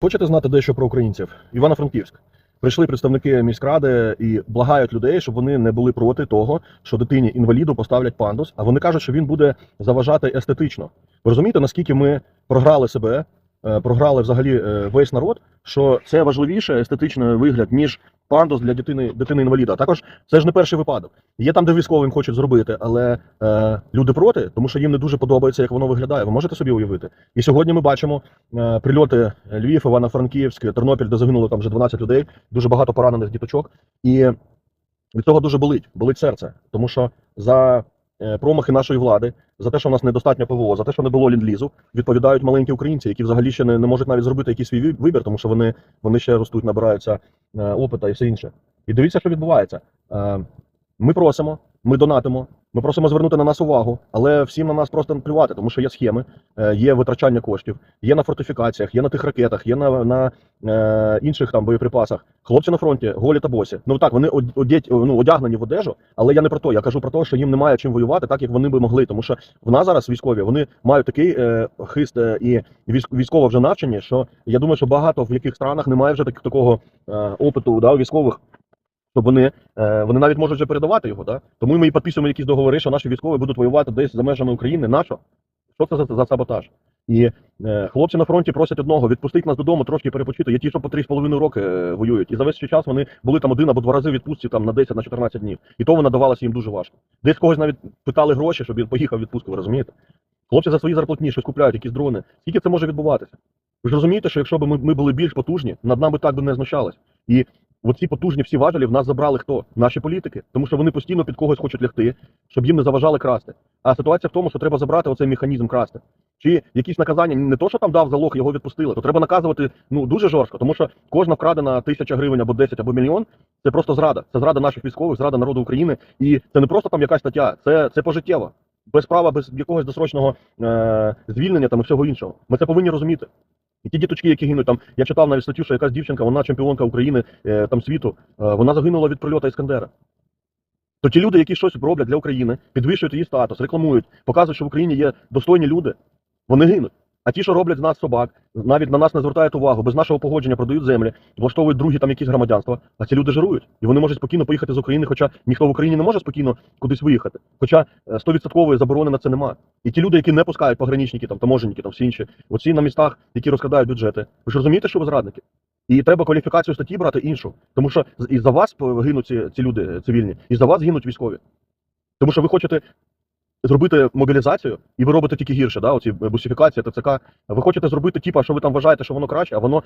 Хочете знати дещо про українців? Івано-Франківськ. Прийшли представники міськради і благають людей, щоб вони не були проти того, що дитині інваліду поставлять пандус, а вони кажуть, що він буде заважати естетично. Ви розумієте, наскільки ми програли себе, програли взагалі е, весь народ, що це важливіше естетичний вигляд, ніж пандус для дитини інваліда. А також це ж не перший випадок. Є там, де військовим хочуть зробити, але е, люди проти, тому що їм не дуже подобається, як воно виглядає. Ви можете собі уявити? І сьогодні ми бачимо е, прильоти Львів, Івано-Франківськ, Тернопіль, де загинуло там вже 12 людей, дуже багато поранених діточок. І від цього дуже болить, болить серце, тому що за е, промахи нашої влади, за те, що в нас недостатньо ПВО, за те, що не було ліндлізу, відповідають маленькі українці, які взагалі ще не, не можуть навіть зробити якийсь свій вибір, тому що вони, вони ще ростуть, набираються е, опита і все інше. І дивіться, що відбувається. Е, ми просимо, ми донатимо, ми просимо звернути на нас увагу, але всім на нас просто плювати, тому що є схеми, е, є витрачання коштів, є на фортифікаціях, є на тих ракетах, є на, на е, інших там боєприпасах. Хлопці на фронті голі та босі. Ну так, вони од- одять, ну, одягнені в одежу, але я не про то. Я кажу про те, що їм немає чим воювати, так як вони би могли. Тому що в нас зараз військові вони мають такий е, хист е, і військ, військово вже навчені, що я думаю, що багато в яких странах немає вже так, такого е, опиту да, військових. Щоб вони, е, вони навіть можуть вже передавати його, да? Тому ми і підписуємо якісь договори, що наші військові будуть воювати десь за межами України. Нащо? Що це за, за саботаж? І е, хлопці на фронті просять одного, відпустить нас додому, трошки перепочити. Є ті, що по 3,5 роки е, воюють. І за весь цей час вони були там один або два рази відпустці там на 10 на 14 днів. І то вона давалася їм дуже важко. Десь когось навіть питали гроші, щоб він поїхав відпустку, ви розумієте? Хлопці за свої зарплатні щось купляють, якісь дрони. Скільки це може відбуватися? Ви ж розумієте, що якщо б ми, ми були більш потужні, над нами так би не знущались. І оці потужні всі важелі в нас забрали хто? Наші політики. Тому що вони постійно під когось хочуть лягти, щоб їм не заважали красти. А ситуація в тому, що треба забрати оцей механізм красти. Чи якісь наказання, не то, що там дав залог, його відпустили, то треба наказувати ну дуже жорстко, тому що кожна вкрадена тисяча гривень або 10 або мільйон це просто зрада. Це зрада наших військових, зрада народу України. І це не просто там якась стаття, це, це пожиттєво. Без права, без якогось досрочного е- звільнення там і всього іншого. Ми це повинні розуміти. І ті діточки, які гинуть там, я читав навіть статтю, що якась дівчинка, вона чемпіонка України е, там світу, е, вона загинула від прильоту Іскандера. То ті люди, які щось роблять для України, підвищують її статус, рекламують, показують, що в Україні є достойні люди, вони гинуть. А ті, що роблять з нас собак, навіть на нас не звертають увагу, без нашого погодження продають землі, влаштовують другі там якісь громадянства. А ці люди жирують. І вони можуть спокійно поїхати з України, хоча ніхто в Україні не може спокійно кудись виїхати. Хоча е, 100% заборони на це нема. І ті люди, які не пускають пограничники, там таможенники, там всі інші, оці на містах, які розкрадають бюджети. Ви ж розумієте, що ви зрадники? І треба кваліфікацію статті брати іншу. Тому що і за вас гинуть ці, ці люди е, цивільні, і за вас гинуть військові. Тому що ви хочете зробити мобілізацію, і ви робите тільки гірше, да, оці бусифікація, ТЦК. Ви хочете зробити, типа, що ви там вважаєте, що воно краще, а воно